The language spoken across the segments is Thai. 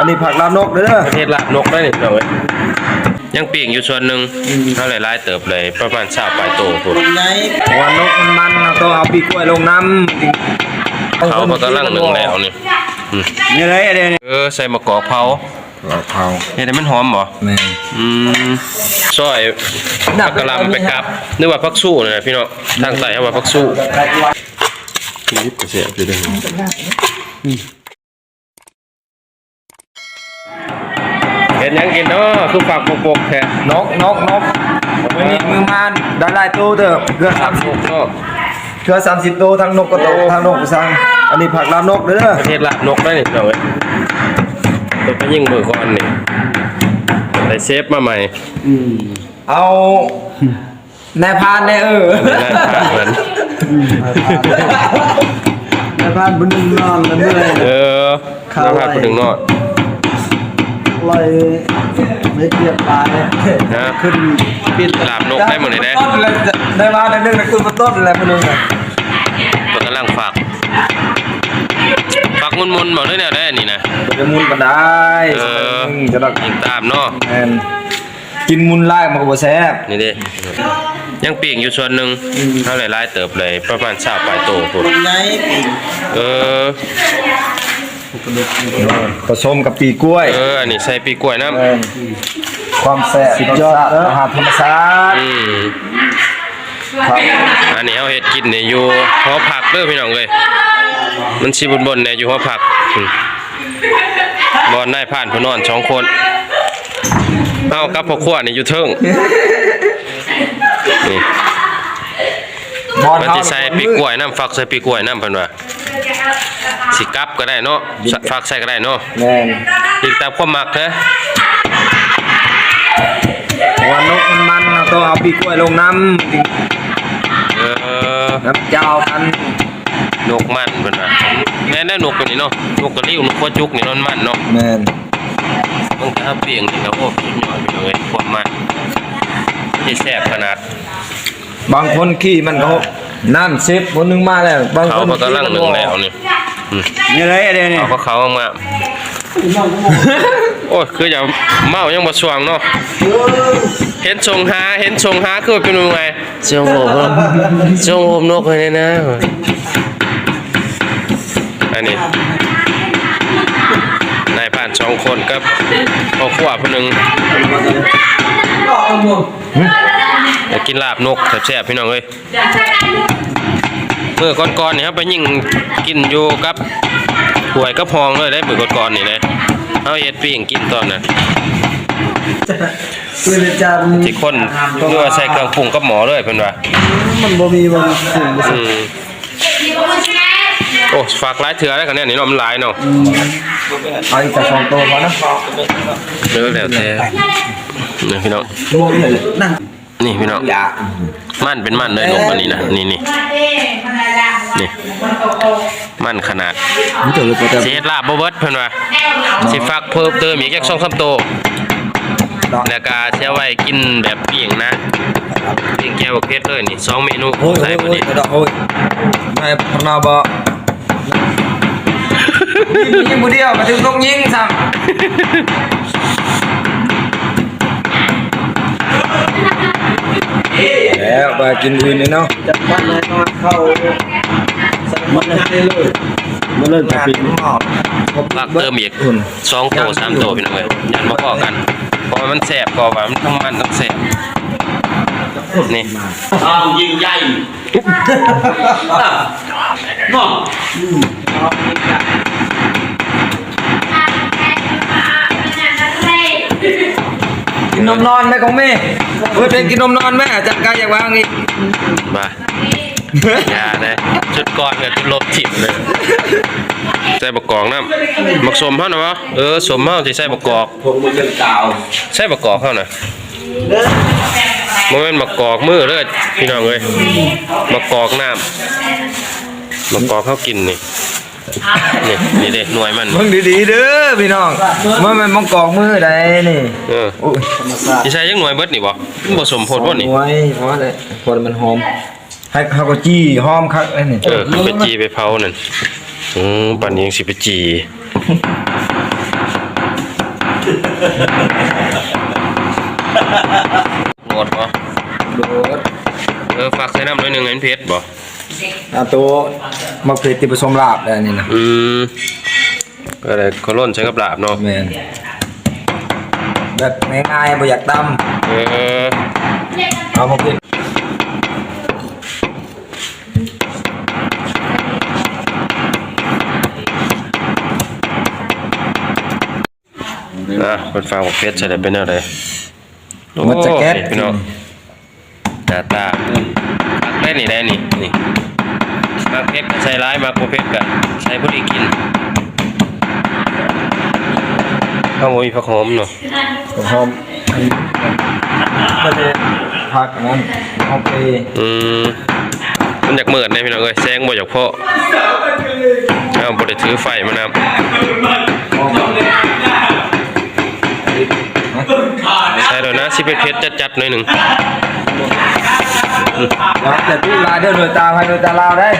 อันนี้ผักลาบนกเด้อประเทศลาบนกได้นี่พี่น้องเอ้ยยังปีกอยู่ส่วนหนึ่งเท่าไหร่หลายเติบเลยประมาณ20ปลายโตพุ่นเพราะว่านกมันมันเราต้องเอาปีกล้วยลงน้ำเขาก็กำลังหนึ่งแล้วนี่อืมนี่เลยอันนี้นี่เออใส่มะกอกเผาเราเผาเฮ็ดให้มันหอมบ่แม่นอืมซอยผักกะหล่ำไปกับนึกว่าผักสู้นี่นแหละพี่น้องทางใต้เขาว่าผักสู้นิดก็เสียอยู่เด้อเห็นหยังกินเนาะคือฝากปกๆแท้นกนกนกวันนี้มือมานได้หลายตู้เด้อเกือบฝากปกเนาะเกือบสามสิบตู้ทั้งนกกระโตทั้งนกกระสังอันนี้ผักลาบนกเด้อประเทศลาบนกได้นี่พี่น้องเอ้ยตัวไปยิงมือก่อนนี่ได้เซฟมาใหม่เอานายพรานเนี่ยเออนั่นผ่านมันนายพรานบุญนอนแล้วเมื่อยเออน้าพาดคนหนึ่งเนาะเลยไม่เกียบตายนะขึ้นปิดลาบนกได้หมดเลยนะต้นเลยได้มาได้เรื่องนะขึ้นมาต้นอะไรพนึงอะตัวกำลังฝากฝากมุนๆบอกด้วยเนี่ยได้อันนี่นะจะมุนก็ได้เออจะดักยิงตามเนาะแมนกินมุนไล่มันก็บ่แซ่บนี่ดิยังปีกอยู่ส่วนหนึ่งเท่าไหร่หลายเติบเลยประมาณสาปลายโตพุ่นไงเออ ผสมกับปีกล้วยเอออันนี้ใส่ปีกล้วยน้แม่นความแซ่บสุดยอดอาหารธรรมชาำติอืมครับอันนี้เอาเฮ็ดกินเนี่ยอยู่หอผักเด้อพี่น้องเลยมันสิบนๆเนี่ยอยู่หอผักอืมบอนได้ผ่านผู้นอนสองคนเอากับพ่อครัวนี่อยู่เทิงนี่บอลมันเฮาสิใส่ปีกล้วยน้ำฟักใส่ปีกล้วยน้ำเพิ่นว่า สิกลับก็ได้เนาะสฟักใส่ก็ได้เนาะแม่นอีกตามความมักเด้อเพราะว่านกมันมันเราต้องเอาปีกล้วยลงน้ำเออน้ำเจ้ากันนกมันเพิ่นว่าแม่นได้นกตัวนี้เนาะนกกระลิ้วนกกระจุกนี่นอนมันเนาะแม่นมันก็ถ้าเปลี่ยงนี่ก็โอ้สุดยอดพี่น้องเอ้ยความมันที่แซ่บขนาด บางคนขี้มันก็นั่นซิปคนหนึงมาแล้วบางเขาคนก็กำลังหนึ่งแล้วนี่อืม นี่เลยอันนี้นี่เอาก็เขามาโอ้ยคืออย่าเมายังบ่สว่างเนาะเห็นชงหาเห็นชงหาคือเป็นยังไงจงโอบจงโอบนกไว้เลยนะอันนี้นายผ่านสองคนกับพ่อขวบคนหนึ่งอยากกินลาบนกแซ่บๆพี่น้องเอ้ยเมื่อก่อนๆนี่ครับไปยิงกินอยู่กับหวยกับพองเลยได้มือก่อนๆนี่เลยเอาเฮ็ดปิ้งกินตอนน่ะคือจะที่คนเพื่อใส่เครื่องปรุงกับหมอเลยเพิ่นว่ามันบ่มีวันถึงอืมโอ้ฝากหลายเถื่อแล้วกันเนี่ยนี่เนาะมันหลายเนาะเอาอีกจากสองตัวพอนะเด้อแล้วแต่นี่พี่น้องมองเลยนั่ง นี่พี่น้องอย่ามันเป็นมันเลยนกอันนี้นะนี่นี่นี่มันขนาดนี่ตัวเลยตัวสิเฮ็ดลาบบ่เบิดเพิ่นว่าสิฝากเพิ่มเติมอีกจัก2-3โตวแล้วก็สิเอาไว้กินแบบปิ้งนะปิ้งแก้วเพชรเลยนี่สองเมนูโอ้ยใส่โอ้บ่ยนี่กระดอกโอ้ยนายพนาบะยิงมือเดียวมาถึงต้องยิงซ้ำ แล้วไปกินอื่นเลยเนาะจัดบ้านเลยต้องเข้ามันเลยมันเลยจะปิดหม้อฝากเติมอีกสองโตสามโตพี่น้องเอ้ยยันมาพอกันเพราะมันแสบก็ว่ามันทั้งมันทั้งแสบนี่อ้ายิงใหญ่เนาะกิ นนมนอนไหมของแม่เฮ้ยเป็นกินนมนอนไหมจัดการอย่างวางอีกมาอย่าเลยจุดก่อนกับจุดลบถิบเลยใส่บกกอกน้ำบักสมเฮานะวะเออสมเฮาสิใส่บกกอกผมมันจะกาวใส่บกกอกเฮาน่ะบ่แม่นบักกอกมือเด้อพี่น้องเอ้ยบักกอกน้ำบักกอกเฮากินนี่ นี่นี่เด้หน่วยมัน มึงดีๆเด้อพี่น้องมันมันมังกอกมือใดนี่เอออุ้ยสิใส่ยังหน่วยเบิดนี่บ่มันบ่สมโพดบ่นี่ไว้เพราะอะไรเพราะมันหอมให้เขาก็จี้หอมคักไอ้นี่เออไปจีไปเผานั่นอืมปันนี้ยังสิไปจีหมดบ่โดดเออฝากใส่น้ำหน่อยหนึงให้มันเผ็ดบ่ อาตัวมักเผ็ดที่ผสมลาบได้นี่นะอืมก็เลยขล่นใช้กับลาบเนาะแม่นแบบง่ายๆบ่อยากตเออำเอามาเผ็ดอะเป็นฟังบอกเผ็ดใส่ได้เป็นแนวใดมันจะแก๊สโอ้ยพี่น้องหน้าตามัก ได้นี่ได้นี่นี่มักเผ็ดก็ใส่ร้ายมักบ่เผ็ดก็ใส่พอดีกินข้าวหมูมีผักหอมเนาะกับหอมอันนี้ก็จะผักอันนั้นหอมเปรย์อืมมันอยากเมิดเนี่ยพี่น้องเอ้ยแซงบ่อยากเพาะเอาบ่ได้ถือไฟมานำหอมใส่แล้วนะสิเผ็ดๆจัดๆหน่อยหนึง แล้วแต่ที่ลายเดินโดยตาภายโดยตาลาวได้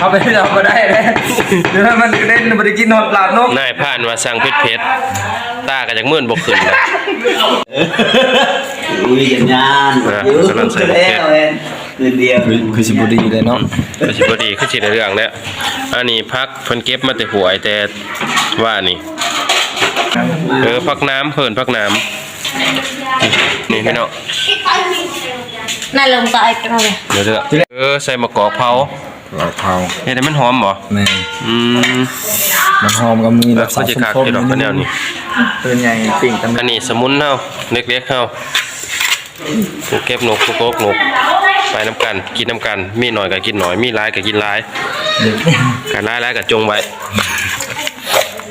เอาไปเอาไปได้เลยเดี๋ยวมันเล่นบ่ได้กินนอนปลาดนกนายผ่านว่าสั่งเผ็ดๆตาก็จักเมินบ่ขึ้นนะอุ้ยกันงานอะกำลังใส่แล้วเองคืนเดียวคือสิบ่ดีเลยเนาะก็สิบ่ดีคือสิได้เรื่องแล้วอันนี้พักเพิ่นเก็บมาแต่หวยแต่ว่านี่เออพักน้ำเพิ่นพักน้ำ นี่พี่น้อง Này lồng tại cái này เดี๋ยวเด้อเออใส่มะกอกเผาเราเผาเฮ็ดให้มันหอมบ่แม่นอืมมันหอมก็มีแล้รัวกก็ษาจะสุขคักภาพอยู่ดอกอันแนวนี้เป็นไงปิ่งตำอันนี้สมุนเฮาเล็กๆเฮาเก็บนกโกกนกไปน้ำกัน กินน้ำกัน มีหน่อยก็กินหน่อย มีหลายก็กินหลายกันหลายหลายก็จงไว้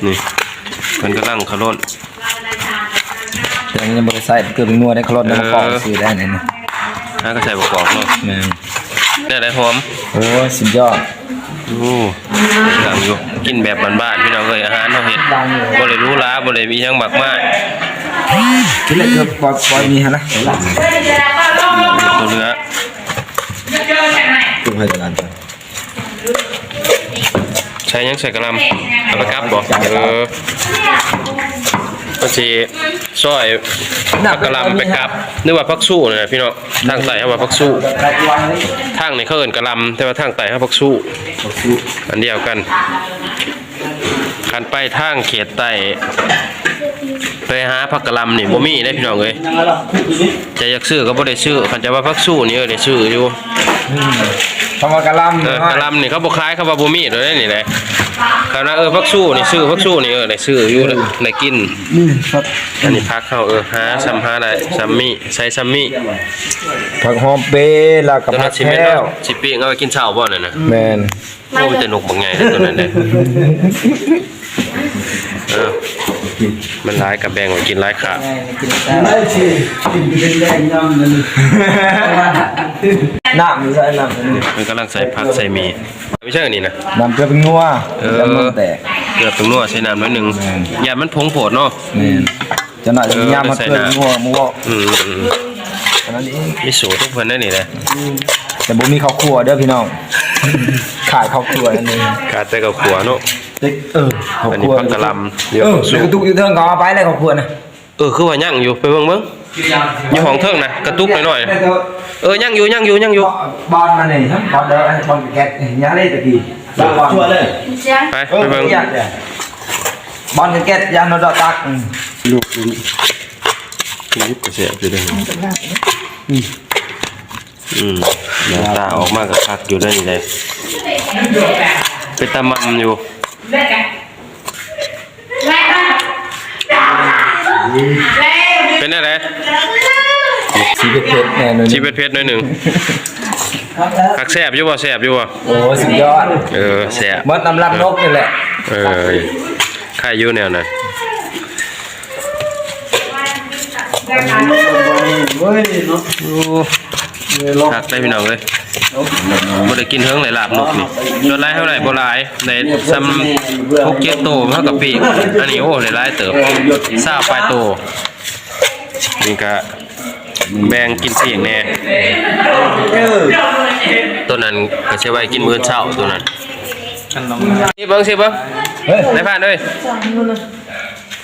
นี่เพิ่นกำลังขลุ่น แต่อันนี้บ่ได้ใส่เกลือเป็นนัวได้ครสได้มาปอกซื้อได้นี่นะถ้าก็ใส่ประกอบเนาะแม่นได้ได้หอมโอ้ยสุดยอดโอ้ดังอยู่กินแบบบ้านๆพี่น้องเอ้ยอาหารเฮาเฮ็ดบ่ได้หรู้ล้าบ่ได้มีหยังมากมายกินเลยเกือบปล่อยปล่อยมีฮะนะตัวเนื้อตุ้มให้ตลาดก่อนใช้หยังใส่กะหล่ำเอาไปกลับบ่เออ ก็สิซอยผักกะหล่ำไปกลับนึกว่าผักสู้นั่นน่ะพี่น้องทางใต้เฮาว่าผักสู้ใส่วันนี้ทางนี่เขาเอิ้นกะหล่ำแต่ว่าทางใต้เฮาผักสู้อันเดียวกันคันไปทางเขตใต้ไปหาผักกะหล่ำนี่บ่มีได้พี่น้องเอ้ยจะอยากซื้อก็บ่ได้ซื้อคันจะว่าพักสู้นี่เออได้ซื้ออยู่ทำมากะหลำเออกะหลำนี่เขาบ่ขายเขาว่าบ่มีโดยได้นี่แหละ คันว่าเออพักสู้นี่ซื้อพักสู้นี่เออได้ซื้ออยู่ได้ได้กิน นี่ครับอันนี้พักเข้าเออหาซ้ำหาได้ซ้ำมีใส่ซ้ำมีผักหอมเปรย์แล้วกับตัวผันั้กนสิแม่นแก้วว่าสิปิ้งเอาไว้กินเช้าบ่นั่นน่ะแมนโอ้มันจะนกบางใหญ่เลยตัวนั้นเด้เออ มันหลายกับแบ่งไว้กินหลายขาน้ำอยู่ใส่น้ำอันนี้มันกำลังใส่ผักใส่หมีไม่ใช่อันนี้นะน้ำเกลือเป็นงัวเออแล้วมันแตกเกลือตรงนัวใส่น้ำน้อยหนึงอย่ามันผงโผดเนาะแมนจะหน่อยจะเออย่ามาใส่เกลือน้ำงัวหมูวอกอืมอืมอันนั้นเองมีสูตรทุกคนได้นี่แหละ แต่บ่มีข้าวคั่วเด้อพี่น้อง ขายข้าวคั่วอันนี้ขาดแต่กับขัวเนาะเด็กเออข้าวอันนี้คั่วผักกะหล่ำเดี๋ยวเออสุกกระตุกอยู่เทิงก็เอาไปเลยข้าวคั่วนะเออคือว่ายั่งอยู่ไปเบิ่งเบิ่งอยู่ห้องเทิงนะกระตุกหน่อยๆเออยั่งอยู่ยั่งอยู่ยั่งอยู่บอลมาเนี่ยบอลเด้อบอลแก๊สยาเลยตะกี้บอลชัวร์เลยไปเออไปเบิ่งยัดเลยบอลแก๊สยานดอตักอืม ลูกนี่ยิบกระเสียบอยู่เลย อืมอืมหน้าตาออกมากับคักอยู่ได้นี่เลยเป็นตามัมอยู่เป็นอะไรชีวิตเพชรแน่นอนชีวิตเพชรหน่อยหนึ่งคักแสบอยู่บ่แสบอยู่บ่โอ้สุดยอดเออแสบมดน้ำรับนกนี่แหละเออใครอยู่แนวนั้นเฮ้ยเนาะโอ้ คักได้พี่น้องเลยบ่ได้กินเฮิงหลายลาบนกนี่จนหลายเท่าไหร่บ่หลายได้ซ้ำพกเจ็ดโตเท่ากับปีกอันนี้โอ้หลายๆเติบซาปลายโตนี่ก็แบ่งกินเสียงแน่ตัวนั้นก็ใช้ไว้กินมื้อเช้าตัวนั้นนี่เบิ่งสิเบิ่งเฮ้ยได้ผ่านเลย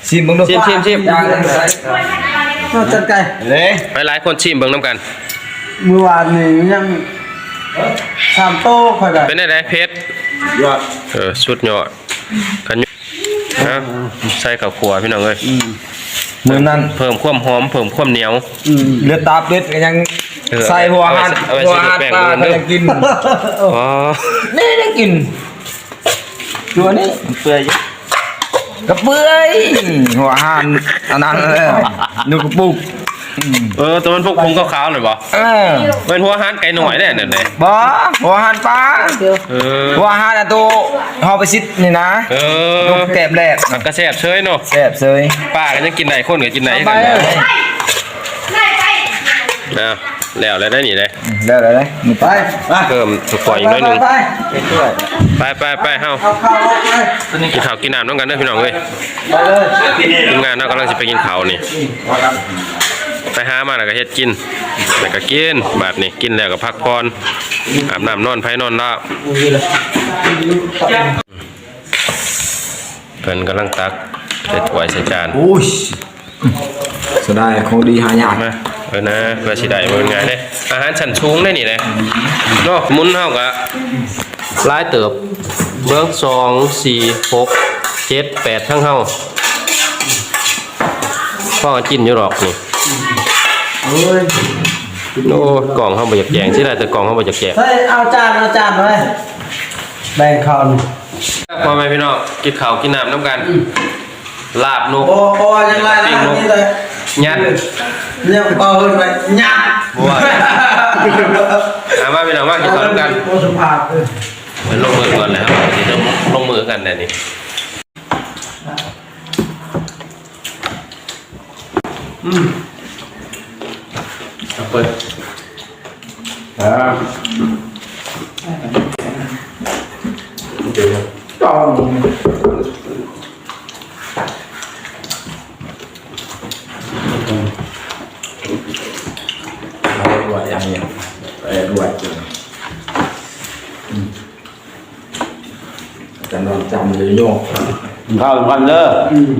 ชิมมึงดูชิมชิมชิมย่างเลยนอกจากไก่เลยไปหลายคนชิมเบิ่งน้ำกัน เมื่อวานนี่ยังสามโต๊ะค่อยได้เป็นได้ไดเพชรยอดเออสุดยอดกันอยู่ฮะใส่ข้าวขัวพี่น้องเอ้ยมือนั้นเพิ่มความหอมเพิ่มความเหนียวอืมเลือดตาเป็ดก็ยังเออใส่หัวหันเอาไว้หัวใส่หันแป้งปลาเด้ก็อยังกินอ๋อนี่ได้กินตัวนี้เปื่อยอยู่กระเปื่อยหัวหันอันนั้นเลยนูกระปุก เออตัวมันพวกพุงขาวๆหน่อยบ่เออเป็นหัวหานไก่หน่อยแน่เนี่ยไหนบ่หัวหันปลาเออหัวหันอะตัวเฮาไปซิดนี่นะเอลูอกแกบแรกมันก็แซ่บเชยเนาะแซ่บเซยป้าก็ยังกินได้คนก็กินได้ไปกันเลยอ้าวแล้วแล้วได้นี่เลยได้ได้ได้มึงไปเพิ่มสุกปล่อยอีกหน้อยหนึงไปไปช่วยไปไปไปเฮาเอาข้าวออกไปกินข้าวกินน้ำน้องกันเด้อพี่น้องเอ้ยไปเลยทีมงานเรากำลังจะไปกินข้าวนี่ ไปหามาแล้วก็เฮ็ดกินแล้วก็กินบาดนี่กินแล้วก็พักผ่อนอาบน้ำนอนไผนอนลาบเพิ่นกำลังตักใส่ถ้วยใส่จานโอ้ยเสียดายของดีหายากมาเออนะเพื่อสิได้บ่เป็นไงเด้อาหารชั้นสูงได้นี่เด้เนาะหมุนเฮาก็หลายเติบเบิ่ง2 4 6 7 8ทั้งเฮาพ่อก็กินอยู่หรอกนี่ โอ้ยโอ้ยกล่องเขาบ่อยากแจงสิได้แต่กล่องเขาบ่อยากแจกเฮ้ยเอาจานเอาจานไว้แบ่งข้าวนี่พ่อแม่พี่น้องกินข้าวกินน้ำน้ำกัน ลาบนกโอ้โอ้ยังไงนะนี่เลยยัดยังเบาขึ้นไปยัดบัวอามาพี่น้องมากินข้าวน้ำกันโอ้สุภาพเลยเป็นลงมือก่อนแล้วครับเดี๋ยวต้องลงมือกันแต่นี่ เอาเปิดด้วยอย่างนี้เออด้วยจะนอนจำเลยโยกข้าวพันเด้ออืม